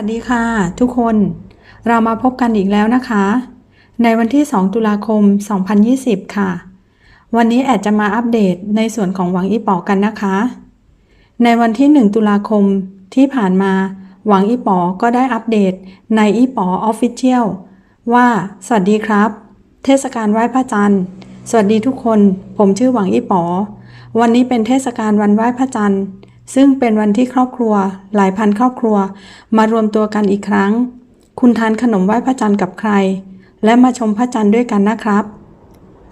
วัสดีค่ะ ทุกคนเรามาพบกันอีกแล้วนะคะ ในวันที่ 2 ตุลาคม 2020 ค่ะ วันนี้แอดจะมาอัปเดตในส่วนของหวังอีป๋อกันนะคะ ในวันที่ 1 ตุลาคมที่ผ่านมาหวังอีป๋อก็ได้อัปเดตในอีป๋อออฟฟิเชียลว่า สวัสดีครับ เทศกาลไหว้พระจันทร์ สวัสดีทุกคน ผมชื่อหวังอีป๋อวันนี้เป็นเทศกาลวันไหว้พระจันทร์ ซึ่งเป็นวันที่ครอบครัว หลายพันครอบครัว มารวมตัวกันอีกครั้ง คุณทานขนมไหว้พระจันทร์กับใคร และมาชมพระจันทร์ด้วยกันนะครับ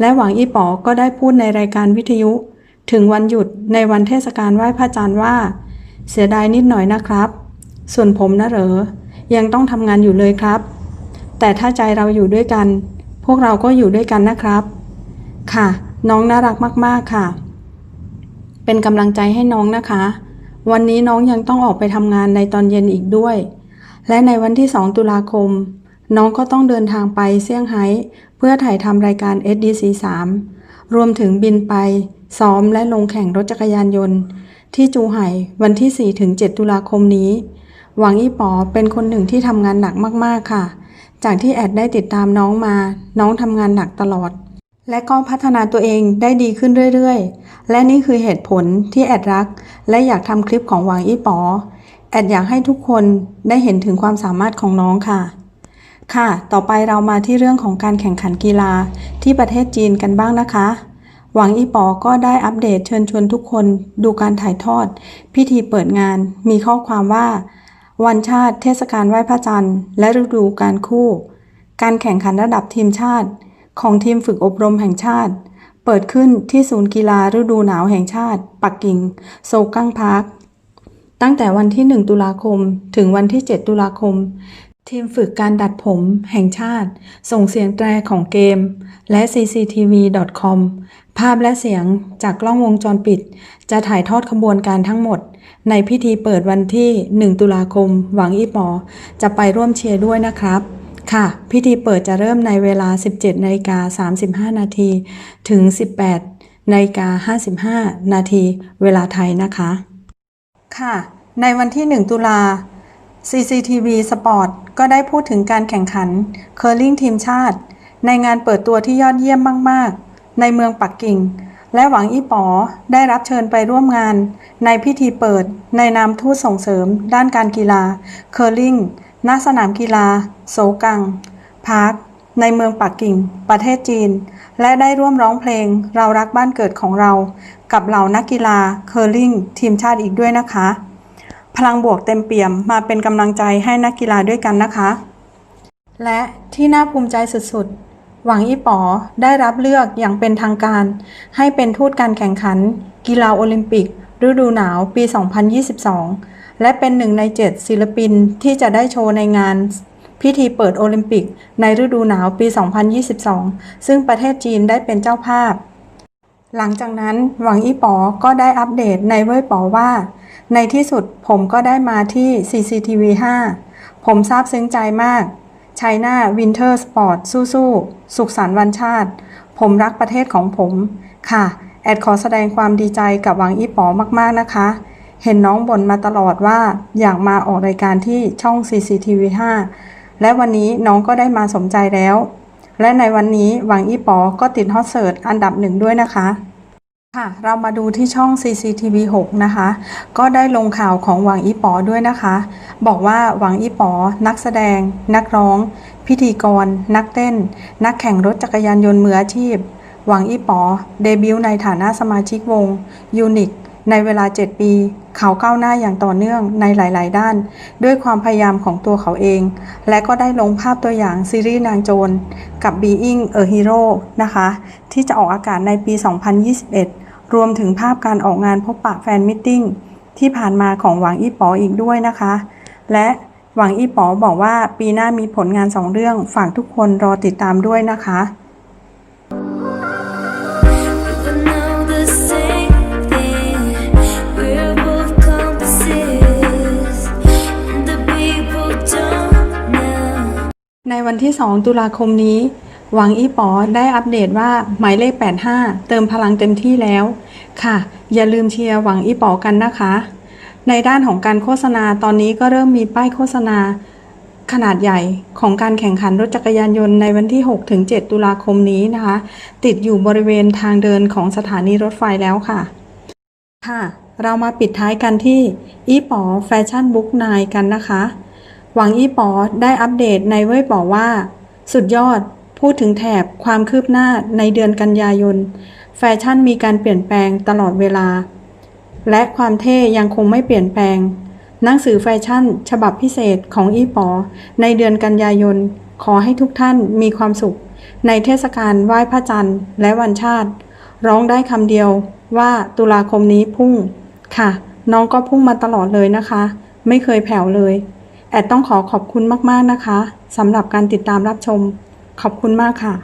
และหวังอีป๋อก็ได้พูดในรายการวิทยุ ถึงวันหยุดในวันเทศกาลไหว้พระจันทร์ว่า เสียดายนิดหน่อยนะครับ ส่วนผมนะเหรอ ยังต้องทำงานอยู่เลยครับ แต่ถ้าใจเราอยู่ด้วยกัน พวกเราก็อยู่ด้วยกันนะครับ ค่ะ น้องน่ารักมาก ๆ ค่ะ เป็นกำลังใจให้น้องนะคะ วันนี้น้องยังต้องออกไปทำงานในตอนเย็นอีกด้วย และในวันที่ 2 ตุลาคม น้องก็ต้องเดินทางไปเซี่ยงไฮ้เพื่อถ่ายทำรายการ SDC 3 รวมถึงบินไป ซ้อมและลงแข่งรถจักรยานยนต์ ที่จูไห่วันที่4ถึง7ตุลาคมนี้ หวังอี้ป๋อเป็นคนหนึ่งที่ทำงานหนักมากๆค่ะ จากที่แอดได้ติดตามน้องมา น้องทำงานหนักตลอด และก็พัฒนาตัวเองได้ดีขึ้นเรื่อยๆ และนี่คือเหตุผลที่แอดรัก และอยากทำคลิปของหวังอี้ป๋อ แอดอยากให้ทุกคนได้เห็นถึงความสามารถของน้องค่ะ ค่ะ ต่อไปเรามาที่เรื่องของการแข่งขันกีฬาที่ประเทศจีนกันบ้างนะคะ หวังอีป๋อก็ได้อัปเดตเชิญชวนทุกคนดูการถ่ายทอด พิธีเปิดงาน มีข้อความว่า วันชาติเทศกาลไหว้พระจันทร์ และฤดูการคู่ การแข่งขันระดับทีมชาติ ของทีมฝึกอบรมแห่งชาติ เปิดขึ้นที่ศูนย์กีฬาฤดูหนาวแห่งชาติ ปักกิ่ง โซกังพาร์ค ตั้งแต่วันที่ 1 ตุลาคม ถึงวันที่ 7 ตุลาคม ทีมฝึกการดัดผมแห่งชาติ ส่งเสียงแตรของเกม และ cctv.com ภาพและเสียงจากกล้องวงจรปิด จะถ่ายทอดขบวนการทั้งหมด ในพิธีเปิดวันที่ 1 ตุลาคม หวังอีปอ จะไปร่วมเชียร์ด้วยนะครับ ค่ะ พิธีเปิดจะเริ่มในเวลา 17นาฬิกา35 นาที ถึง 18นาฬิกา55 นาทีเวลาไทยนะคะ ค่ะ ในวันที่ 1 ตุลา CCTV Sport ก็ได้พูดถึงการแข่งขันเคอร์ลิงทีมชาติ ในงานเปิดตัวที่ยอดเยี่ยมมาก ๆ ในเมืองปักกิ่ง และหวังอีป๋อได้รับเชิญไปร่วมงาน ในพิธีเปิดในนามทูตส่งเสริม ด้านการกีฬาเคอร์ลิง ณสนามกีฬาโซกัง พาร์ค ในเมืองปักกิ่ง ประเทศจีน และได้ร่วมร้องเพลงเรารักบ้านเกิดของเรา กับเหล่านักกีฬาเคอร์ลิงทีมชาติอีกด้วยนะคะ พลังบวกเต็มเปี่ยมมาเป็นกำลังใจให้นักกีฬาด้วยกันนะคะ และที่น่าภูมิใจสุดๆ หวังอีป๋อได้รับเลือกอย่างเป็นทางการ ให้เป็นทูตการแข่งขัน กีฬาโอลิมปิกฤดูหนาวปี 2022 และเป็นหนึ่งในเจ็ดศิลปินที่จะได้โชว์ในงานพิธีเปิดโอลิมปิกในฤดูหนาวปี 2022 ซึ่งประเทศจีนได้เป็นเจ้าภาพ หลังจากนั้นหวังอีป๋อก็ได้อัปเดตในเว่ยป๋อว่า ในที่สุดผมก็ได้มาที่ CCTV 5 ผมซาบซึ้งใจมากชัยนาวินเทอร์สปอร์ตสู้ๆ สุขสันต์วันชาติ ผมรักประเทศของผม ค่ะ แอดขอแสดงความดีใจกับหวังอีป๋อมากๆนะคะ เห็นน้องบ่นมาตลอดว่าอยากมาออกรายการที่ช่อง CCTV 5 และวันนี้น้องก็ได้มาสมใจแล้ว และในวันนี้หวังอีปอก็ติดฮอตเสิร์ตอันดับหนึ่งด้วยนะคะ ค่ะ เรามาดูที่ช่อง CCTV 6 นะคะ ก็ได้ลงข่าวของหวังอีปอด้วยนะคะ บอกว่าหวังอีปอนักแสดง นักร้อง พิธีกร นักเต้น นักแข่งรถจักรยานยนต์มืออาชีพหวังอีปอเดบิวต์ในฐานะสมาชิกวงยูนิค ในเวลา 7 ปี เขาก้าวหน้าอย่างต่อเนื่องในหลาย ๆ ด้าน ด้วยความพยายามของตัวเขาเอง และก็ได้ลงภาพตัวอย่างซีรีส์นางโจร กับ Being a Hero นะคะ ที่จะออกอากาศในปี 2021 รวมถึงภาพการออกงานพบปะแฟนมิทติ้งที่ผ่านมาของหวังอี้ป๋ออีกด้วยนะคะ และหวังอี้ป๋อบอกว่าปีหน้ามีผลงานสองเรื่องฝากทุกคนรอติดตามด้วยนะคะ ในวันที่ 2 ตุลาคมนี้ หวังอีป๋อได้อัปเดตว่าหมายเลข 85 เติมพลังเต็มที่แล้ว ค่ะ อย่าลืมเชียร์หวังอีป๋อกันนะคะ ในด้านของการโฆษณาตอนนี้ก็เริ่มมีป้ายโฆษณา ขนาดใหญ่ของการแข่งขันรถจักรยานยนต์ในวันที่6ถึง7ตุลาคมนี้นะคะ ติดอยู่บริเวณทางเดินของสถานีรถไฟแล้วค่ะ ค่ะ เรามาปิดท้ายกันที่อีป๋อแฟชั่นบุ๊กไนกันนะคะ หวังอี้ป๋อได้อัปเดตในเว็บบอกว่า สุดยอด พูดถึงแถบความคืบหน้าในเดือนกันยายน แฟชั่นมีการเปลี่ยนแปลงตลอดเวลา และความเท่ยังคงไม่เปลี่ยนแปลง หนังสือแฟชั่น ฉบับพิเศษของอีปอในเดือนกันยายน ขอให้ทุกท่านมีความสุข ในเทศกาลไหว้พระจันทร์และวันชาติ ร้องได้คำเดียวว่าตุลาคมนี้พุ่ง ค่ะ น้องก็พุ่งมาตลอดเลยนะคะ ไม่เคยแผ่วเลย แอดต้องขอขอบคุณมากๆนะคะสำหรับการติดตามรับชม ขอบคุณมากค่ะ